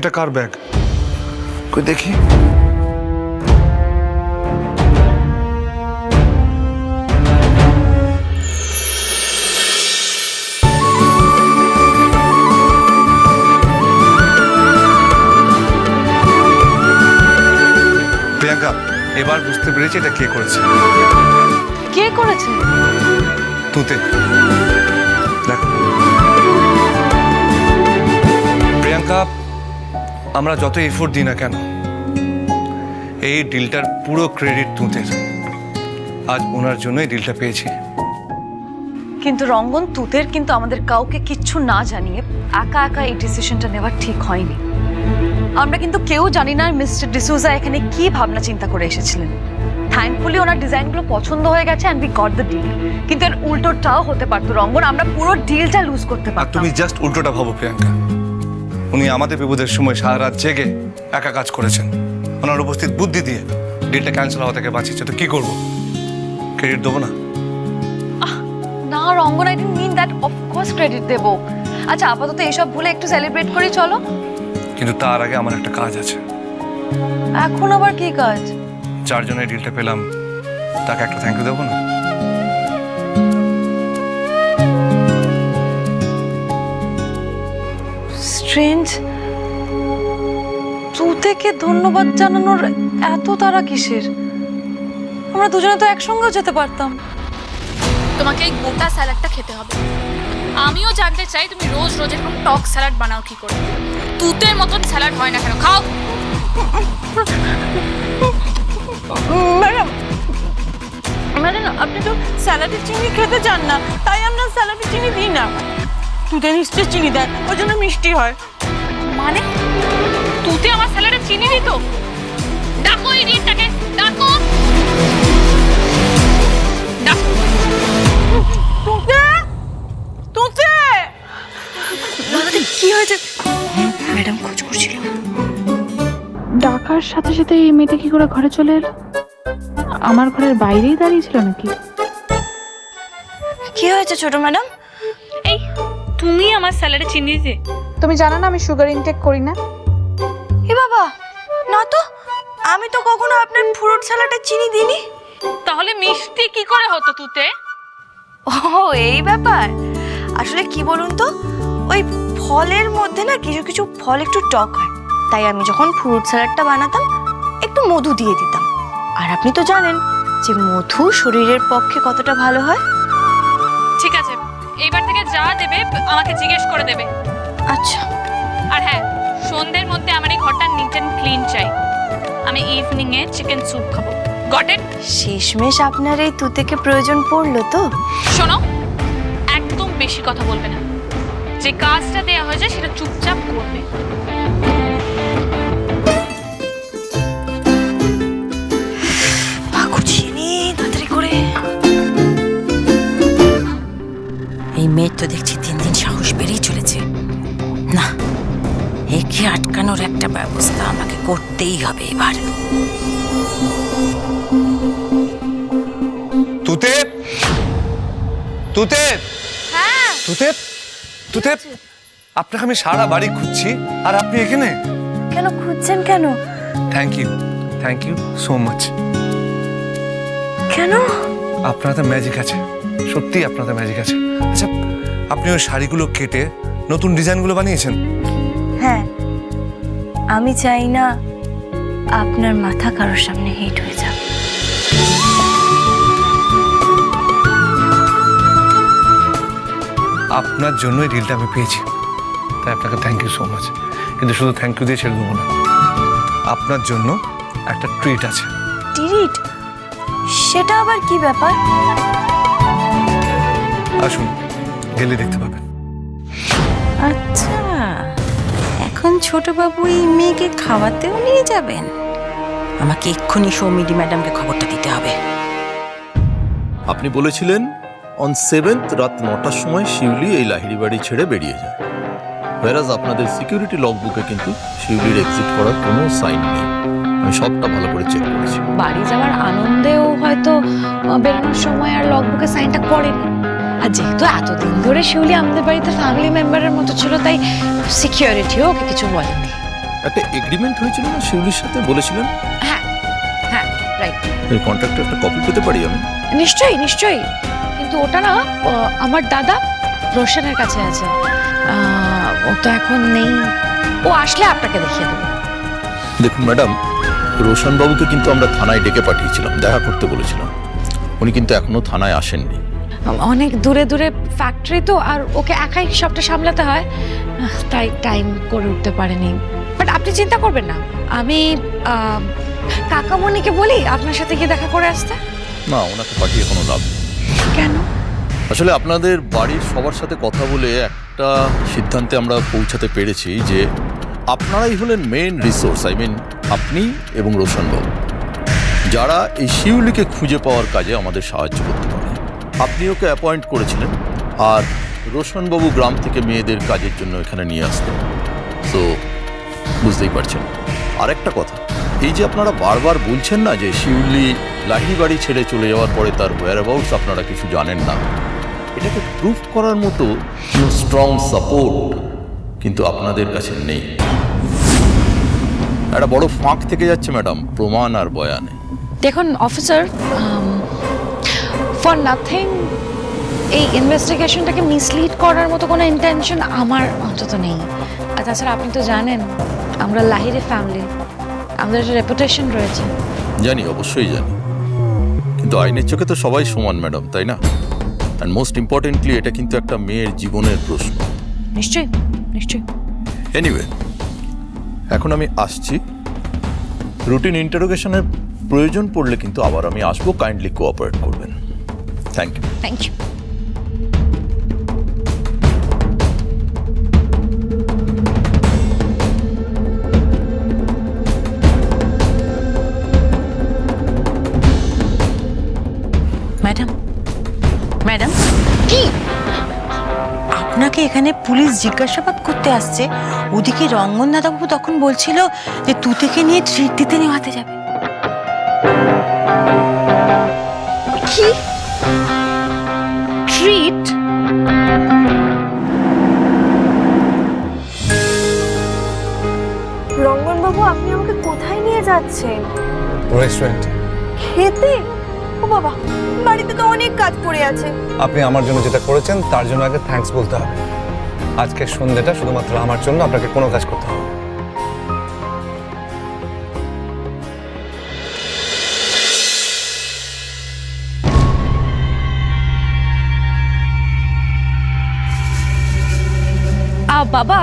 এটা কার ব্যাগ? কই দেখি। প্রিয়াঙ্কা এবার বুঝতে পেরেছি এটা কে করেছে। কে করেছে? তুতে। দেখো। প্রিয়াঙ্কা আমরা যত এফোর্ট দিই না কেন এই ডিলটার পুরো ক্রেডিট তুতের। আজ ওনার জন্যই ডিলটা পেয়েছি। কিন্তু রঙ্গন তুতের কিন্তু আমাদের কাউকে কিচ্ছু না জানিয়ে একা একা এই ডিসিশনটা নেওয়া ঠিক হয়নি। আমরা কিন্তু কেউ জানি না মিস্টার ডিসুজা এখানে কি ভাবনা চিন্তা করে এসেছিলেন। থ্যাঙ্কফুলি ওনার ডিজাইনগুলো পছন্দ হয়ে গেছে and we got the deal কিন্তু এর উল্টোটাও হতে পারতো রঙ্গন আমরা পুরো ডিলটা লুজ করতে পারতাম। তুমি জাস্ট উল্টোটা ভাবো প্রিয়াঙ্কা। উনি আমাদের বিপদের সময় সারা রাত জেগে একা কাজ করেছেন। ওনার উপস্থিত বুদ্ধি দিয়ে ডিলটা ক্যান্সেল হওয়া থেকে বাঁচিয়েছে। তো কি করব? ক্রেডিট দেবো না? না Rangan I didn't mean that of course credit দেবো। আচ্ছা আপাতত এইসব ভুলে একটু সেলিব্রেট করি চলো। কিন্তু তার আগে আমার একটা কাজ আছে। এখন আবার কি কাজ? যার জন্য এই ডিলটা পেলাম তাকে একটা থ্যাংক ইউ দেবো না? স্ট্রেঞ্জ তুতেকে ধন্যবাদ জানানোর এত তারা কিসের? আমরা দুজনে তো একসঙ্গেও যেতে পারতাম। তোমাকে এই গোটা স্যালাডটা খেতে হবে। আমিও জানতে চাই তুমি রোজ রোজ এরকম টক স্যালাড বানাও কি করে? তুতের মতন স্যালাড হয় না কেন? খাও। ম্যাডাম ম্যাডাম আপনি তো স্যালাডের চিনি খেতে চান না তাই আমরা স্যালাডের চিনি দিই না। তুতে নিশ্চয় চিনি দেয় ওই জন্য মিষ্টি হয়। মানে? তুতে আমার স্যালাডে চিনি দিত ডাকো এই রিনটাকে ডাকো। তুতে তুতে কি হয়েছে? ম্যাডাম খোঁজ করছিল। ডাকার সাথে সাথে এই মেয়েটা কি করে ঘরে চলে এলো? আমার ঘরের বাইরেই দাঁড়িয়ে ছিল নাকি? কি হয়েছে ছোট ম্যাডাম? তুমি আমার স্যালাডে চিনি দিতে তুমি জানো না আমি সুগার ইনটেক করি না? এ বাবা না তো আমি তো কখনো আপনার ফ্রুট স্যালাডে চিনি দিইনি। তাহলে মিষ্টি কি করে হতো তুতে? ও এই ব্যাপার। আসলে কি বলুন তো ওই ফলের মধ্যে না কিছু কিছু ফল একটু টক হয়। তাই আমি যখন ফ্রুট স্যালাডটা বানাতাম একটু মধু দিয়ে দিতাম। আর আপনি তো জানেন যে মধু শরীরের পক্ষে কতটা ভালো হয়। যা দেবে আমাকে জিজ্ঞেস করে দেবে। আচ্ছা। আর হ্যাঁ সন্ধ্যের মধ্যে আমার এই ঘরটা নিট অ্যান্ড ক্লিন চাই। আমি ইভিনিং এ চিকেন স্যুপ খাব। গট ইট শেষমেশ আপনার এই তুতেকে প্রয়োজন পড়ল তো? শোনো একদম বেশি কথা বলবে না। যে কাজটা দেয়া হয়েছে সেটা চুপচাপ করবে। এই মেয়ের তো দেখছি দিন দিন সাহস বেড়েই চলেছে। না একে আটকানোর একটা ব্যবস্থা আমাকে করতেই হবে এবার। তুতে তুতে তুতে তুতে আপনাকে আমি সারা বাড়ি খুঁজছি আর আপনি এখানে? কেন খুঁজছেন কেন? Thank you thank you so much কেন? আপনাদের ম্যাজিক আছে। সত্যি আপনাদের ম্যাজিক আছে। আচ্ছা আপনি ওই শাড়িগুলো কেটে নতুন ডিজাইনগুলো বানিয়েছেন? হ্যাঁ আমি চাই না আপনার মাথা কারোর সামনে হিট হয়ে যাক। আপনার জন্যই ডিলটা আমি পেয়েছি। তাই আপনাকে থ্যাংক ইউ সো মাচ কিন্তু শুধু থ্যাংক ইউ দিয়ে ছেড়ে দেবো না। আপনার জন্য একটা ট্রিট আছে। ট্রিট সেটা আবার কি ব্যাপার? আসুন গেলে দেখতে পাবেন। আচ্ছা এখন ছোটবাবু এই মেয়েকে খাওয়াতেও নিয়ে যাবেন। আমাকে এক্ষুনি সৌমিলি ম্যাডামকে খবরটা দিতে হবে। আপনি বলেছিলেন অন সেভেন্থ রাত নটার সময় শিউলি এই লাহিড়ি বাড়ি ছেড়ে বেরিয়ে যায়। হোয়ারাজ আপনাদের সিকিউরিটি লগবুকে কিন্তু শিউলির এক্সিট করার কোনো সাইন নেই। আমি সবটা ভালো করে চেক করেছি। বাড়ি যাওয়ার আনন্দেও হয়তো বেরোনোর সময় আর লগবুকে সাইনটা করেনি। আর যেহেতু এতদিন ধরে শিউলি আমাদের বাড়িতে ফ্যামিলি মেম্বারের মতো ছিল তাই সিকিউরিটিও ওকে কিছু বলেনি। একটা এগ্রিমেন্ট হয়েছিল না শিউলির সাথে? বলেছিলেন? হ্যাঁ হ্যাঁ রাইট এই কন্ট্রাক্টে একটা কপি পেতে পারি আমি? নিশ্চয়ই নিশ্চয়ই। কিন্তু ওটা না আমার দাদা রোশনের কাছে আছে। আহ, ও তো এখন নেই। ও আসলে আপনাকে দেখিয়ে দেবো। দেখুন ম্যাডাম রোশনবাবুকে কিন্তু আমরা থানায় ডেকে পাঠিয়েছিলাম দেখা করতে বলেছিলাম। উনি কিন্তু এখনও থানায় আসেননি। অনেক দূরে দূরে ফ্যাক্টরি তো আর ওকে একাই সবটা সামলাতে হয়। তাই টাইম করে উঠতে পারেনি। বাট আপনি চিন্তা করবেন না। আমি কাকামণিকে বলি আপনার সাথে গিয়ে দেখা করে আসতে। না ওনাকে পাঠিয়ে কোনো লাভ কেন? আসলে আপনাদের বাড়ির সবার সাথে কথা বলে একটা সিদ্ধান্তে আমরা পৌঁছাতে পেরেছি যে আপনারাই হলেন মেন রিসোর্স আই মিন আপনি এবং রোশনবাবু। যারা এই শিউলিকে খুঁজে পাওয়ার কাজে আমাদের সাহায্য করতে পারে আপনি ওকে অ্যাপয়েন্ট করেছিলেন আর রোশনবাবু গ্রাম থেকে মেয়েদের কাজের জন্য এখানে নিয়ে আসতেন। তো বুঝতেই পারছেন। আরেকটা কথা, এই যে আপনারা বারবার বলছেন না যে শিউলি লাহি বাড়ি ছেড়ে চলে যাওয়ার পরে তার হোয়ার অ্যাবাউটস আপনারা কিছু জানেন না, এটাকে প্রুফ করার মতো স্ট্রং সাপোর্ট কিন্তু আপনাদের কাছে নেই। একটা বড় ফাঁক থেকে যাচ্ছে ম্যাডাম, প্রমাণ আর বয়ানে। দেখুন অফিসার ফর নাথিং এই ইনভেস্টিগেশনটাকে মিসলিড করার মতো কোনো ইন্টেনশন আমার অন্তত নেই। আর তাছাড়া আপনি তো জানেন আমরা লাহিরে ফ্যামিলি আমাদের একটা রেপুটেশন রয়েছে। জানি অবশ্যই জানি। কিন্তু আইনের চোখে তো সবাই সমান ম্যাডাম তাই না? অ্যান্ড মোস্ট ইম্পর্টেন্টলি এটা কিন্তু একটা মেয়ের জীবনের প্রশ্ন। নিশ্চয়ই নিশ্চয়ই। এনিওয়ে এখন আমি আসছি। রুটিন ইন্টারোগেশনের প্রয়োজন পড়লে কিন্তু আবার আমি আসব। কাইন্ডলি কোঅপারেট করবেন। Thank you thank you madam madam কি? আপনাকে এখানে পুলিশ জিজ্ঞাসাবাদ করতে আসছে। ওদিকে রঙ্গন দাদাবাবু তখন বলছিল যে তুতেকে নিয়ে ট্রিট দিতে নেওয়াতে যাবে। কি? রঙ্গনবাবু আপনি আমাকে কোথায় নিয়ে যাচ্ছেন? রেস্টুরেন্ট খেতে? ও বাবা বাড়িতে তো অনেক কাজ পড়ে আছে। আপনি আমার জন্য যেটা করেছেন তার জন্য আগে থ্যাঙ্কস বলতে হবে। আজকের সন্ধ্যেটা শুধুমাত্র আমার জন্য আপনাকে কোনো কাজ করতে হবে বাবা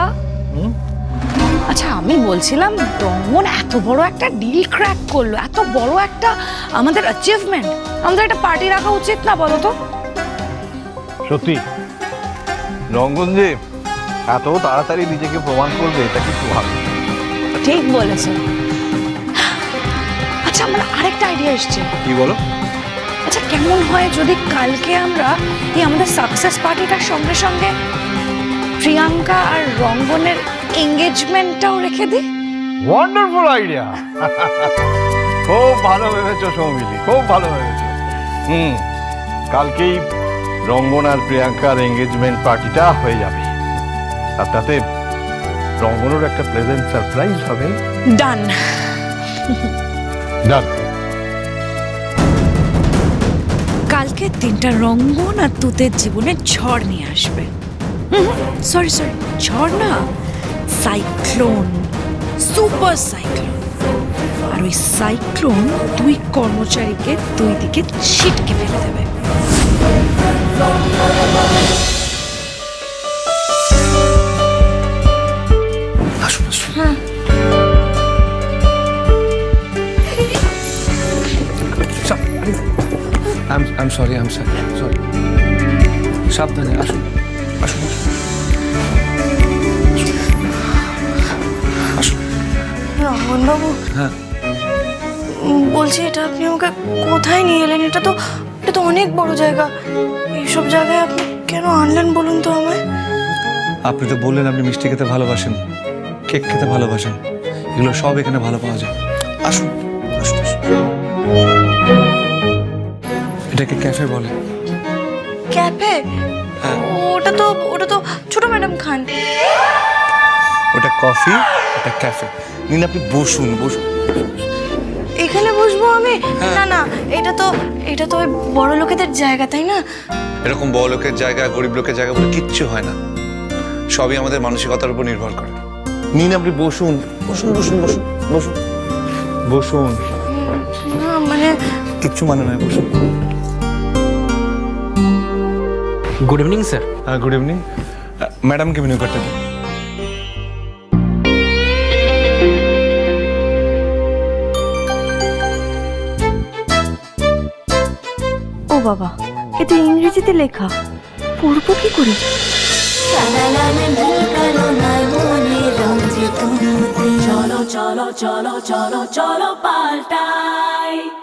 আচ্ছা আমি বলছিলাম রঙ্গন এত বড় একটা ডিল ক্র্যাক করল এত বড় একটা আমাদের অ্যাচিভমেন্ট আমাদের একটা পার্টি রাখা উচিত না বলো তো? সত্যি। রঙ্গন যে এত তাড়াতাড়ি নিজেকে প্রমাণ করবে এটা কিন্তু ভালো ঠিক বলেছেন আচ্ছা আমার আরেকটা আইডিয়া এসছে। কি বলো? আচ্ছা কেমন হয় যদি কালকে আমরা এই আমাদের সাকসেস পার্টিটার সঙ্গে সঙ্গে প্রিয়াঙ্কা আর রঙ্গনের এঙ্গেজমেন্টটাও রেখে দিই ওয়ান্ডারফুল আইডিয়া খুব ভালো ভেবেছো সৌমিলি খুব ভালো ভেবেছো। হুম কালকেই রঙ্গন আর প্রিয়াঙ্কার এঙ্গেজমেন্ট পার্টিটা হয়ে যাবে। আর তাতে রঙ্গনের একটা প্লেজেন্ট সারপ্রাইজ হবে। ডান ডান কালকে তিনটা রঙ্গন আর তুতের জীবনে ঝড় নিয়ে আসবে। সরি সরি ঝড় না সাইক্লোন সুপার সাইক্লোন আর ওই সাইক্লোন দুই কর্মচারীকে দুই দিকে ছিটকে ফেলে দেবে। রঙ্গনবাবু হ্যাঁ। বলছি এটা আপনি আমাকে কোথায় নিয়ে এলেন? এটা তো এটা তো অনেক বড় জায়গা। এইসব জায়গায় আপনি কেন আনলেন বলুন তো আমায়? আপনি তো বললেন আপনি মিষ্টি খেতে ভালোবাসেন কেক খেতে ভালোবাসেন। এগুলো সব এখানে ভালো পাওয়া যায়। আসুন আসুন আসুন। এটাকে ক্যাফে বলে। ক্যাফে? হ্যাঁ। ওটা তো ওটা তো ছোট ম্যাডাম খান। ওটা কফি ওটা ক্যাফে। নিন আপনি বসুন বসুন। এখানে বসবো আমি? না না এটা তো এটা তো ওই বড় লোকেদের জায়গা তাই না? এরকম বড় লোকের জায়গা গরিব লোকের জায়গা বলে কিচ্ছু হয় না। সবই আমাদের মানসিকতার উপর নির্ভর করে। নিন আপনি বসুন বসুন বসুন বসুন বসুন। বসুন। না মানে কিচ্ছু মানে নয় বসুন। গুড ইভিনিং স্যার হ্যাঁ গুড ইভিনিং ম্যাডামকে মেনু কার্ডটা দিন। বাবা এ তো ইংরেজিতে লেখা। পড়ব কি করে? চলো চলো চলো চলো চলো পাল্টাই।